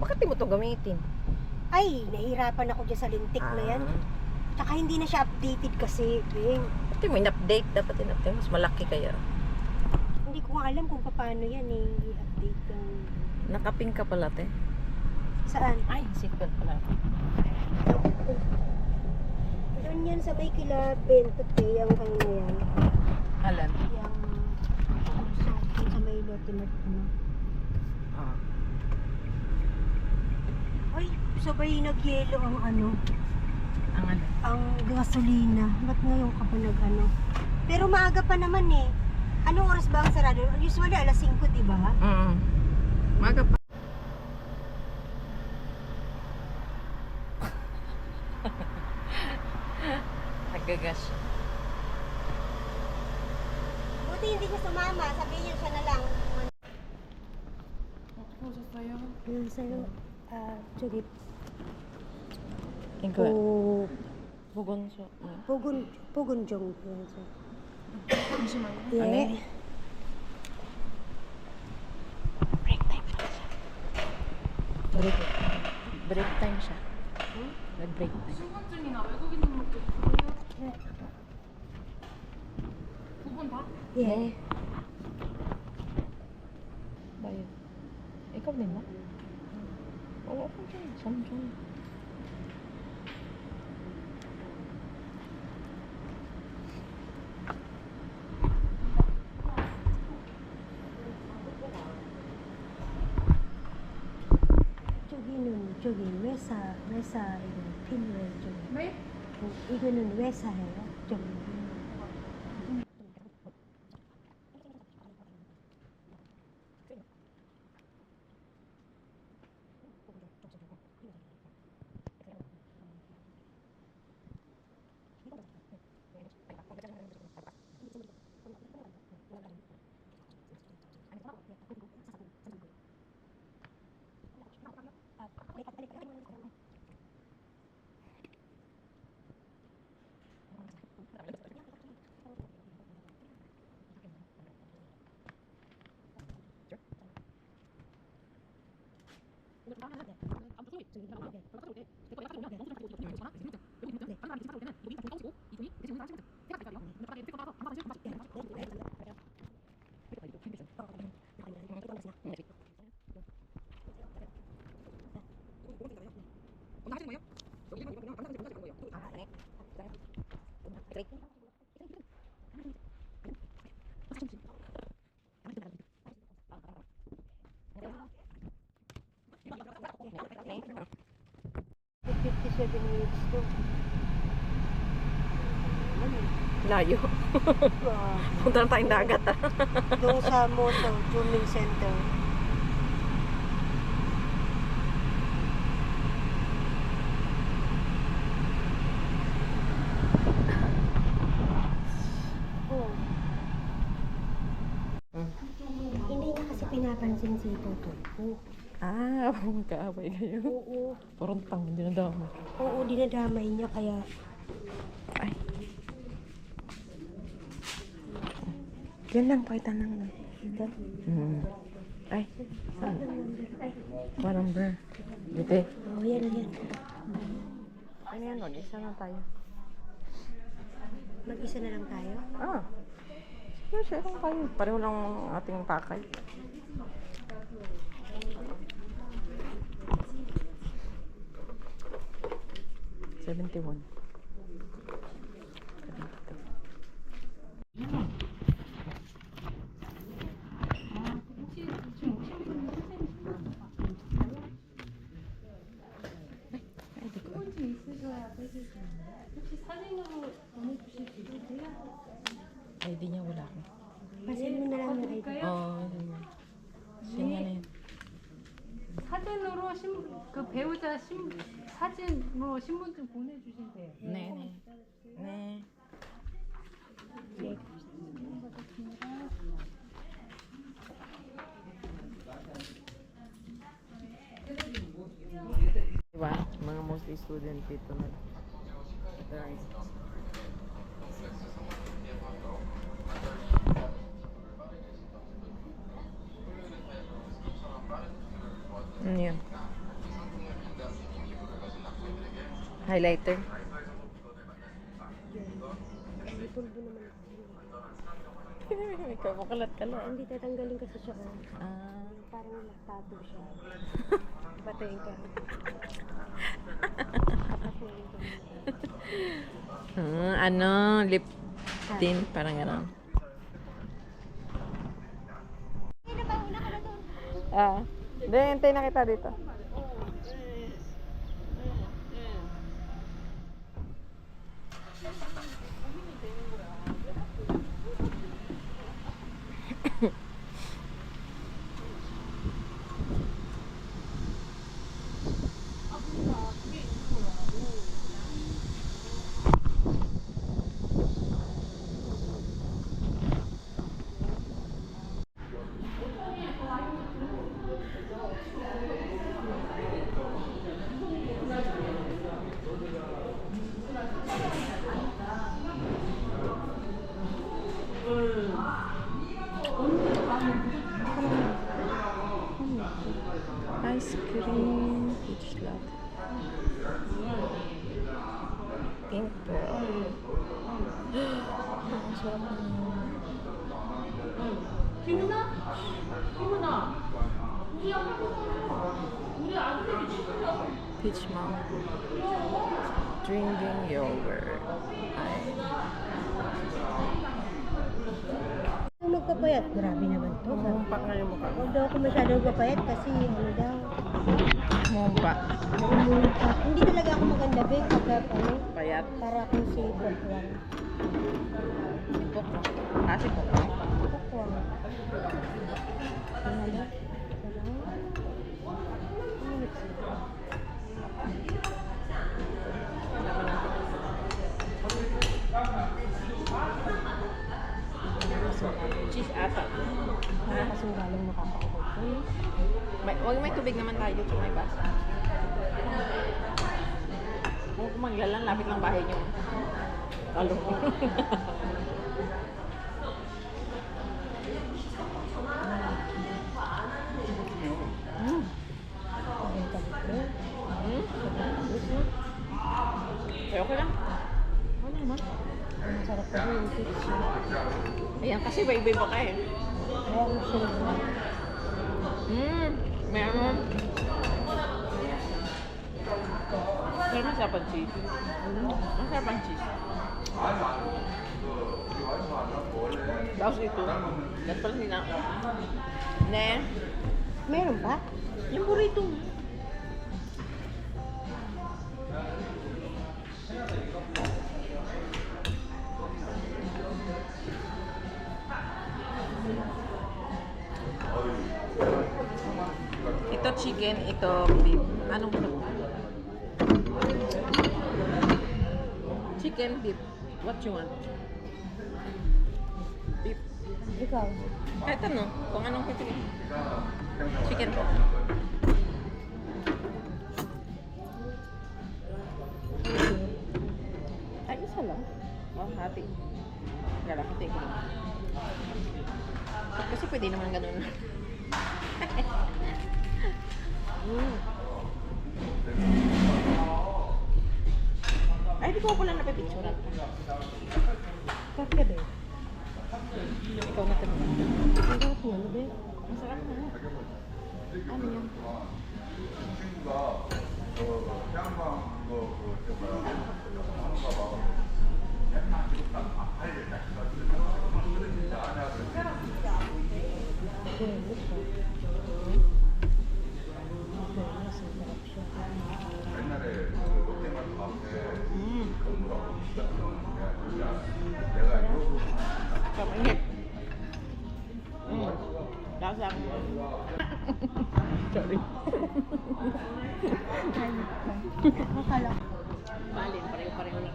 Bakit di mo to gamitin? Ay, nahihirapan ako dyan sa lintik na yan. Ah. Tsaka hindi na siya updated kasi, Bing. Pati mo in-update. Dapat in-update. Mas malaki kaya. Hindi ko nga alam kung paano yan eh, i-update yung... Nakaping ka pala, te. Saan? Ay, seatbelt pala. Doon yan sa may kilabin, tote, yung ano na yan. Alan? Yung... Sa, sa may lotimart mo. Ah. Ay, sabay nag-yelo ang ano, Ang ano? ang gasolina. Ba't ngayon ka pa nag-ano? Pero maaga pa naman eh. Anong oras ba ang sarado? Usually alas 5, di ba? Mm. Maga pa. Nagagas. Buti hindi siya sumama. Sabihin niyo siya na lang. Yan sa'yo. Ah, Judith. 이거 보... 보건소 네. 보건 보건정 해야죠. 잠시만요. 예. 네. 브레이크 타임 브레이크 브레이크 타임 샷. 응? 브레이크 타임. 신분증이나 외국인등록증 네. 두분 다? 예. 나이 이거 됐나? Dyan. Samsung. 저기는 저기 회사 회사 이거 필요해 저기. 네? 어, 이거는 회사예요. 저기. 咱们注意这个条件。Fifty-seven minutes to. Layo. Wow. Punta na tayong dagat ah. Doon sa Moto, Zooming Center. Oh. Hindi niya kasi pinapansin si Toto. Oo. Ah, magkaaway kayo. Oo. Parang tang, hindi na dama. Oo, dinadamay niya kaya Ay. Yan lang, pakita lang. ito. Hmm. Ay, saan? What number? Dito eh. Oh, yan, yan. Ano yan, Lord? Isa na tayo. Mag-isa na lang tayo. Ah. Yes, share lang tayo. Pareho lang ang ating pakay. 71. 아이디냐고 나고 사진으로 신분증 보내주시면 돼요. 네, 네. 네. Diba? Mga mostly student dito na. Right. Highlighter. May pulbo naman. Ikaw, makalat-kalat. Hindi tatanggalin kasi siya. Oh. Ah. Parang nagtato siya. Patayin ka. Patayin ka. Ah, ano, lip tint, parang gano'n. Ah, hindi, hintay na kita dito. Ang sarap ng- 김은아? 김은아? 우리 아빠 우리 아들이 친구야. peach mango. Drinking yogurt. Ay. Kung magpapayat, grabe naman to. Mumpa nga yung mukha mo. Huwag daw ako masyadong magpapayat kasi ano daw. Mumpa. Hindi talaga ako maganda, Bek. Pagka ano, Payat. para akong si Pokwang. Sipok mo. Ah, sipok mo. Pokwang. Ano na? Cheese ata. Para kasing galing makakaubod ko. May, wag may tubig naman tayo dito may basa. Kung maglalang, lapit lang bahay niyo. Talo. ko. Mm. Pero okay lang. Wala naman. Masarap kasi yung pizza. Ayan, kasi iba-iba ka eh. Mmm, meron. Pero masarap ang cheese. Masarap ang cheese. Tapos ito. Yan pala nila. Ne, Meron pa? yung burrito. Chicken, ito beef. Anong gusto mo? Chicken, beef. What you want? Beef. Ikaw? Kahit ano, kung anong pipili. Chicken. Ay, isa lang. Oh, hati. Lalaki ko. Kasi pwede naman ganun. Di ko pala napipicturan. Kaka, Bek. Ikaw na tinanong. Ang sarap mo, ano, Bek? Masarap na. Ano yan? Fairness, Lasang. Sorry. Akala ko. Balin, pareho-pareho na.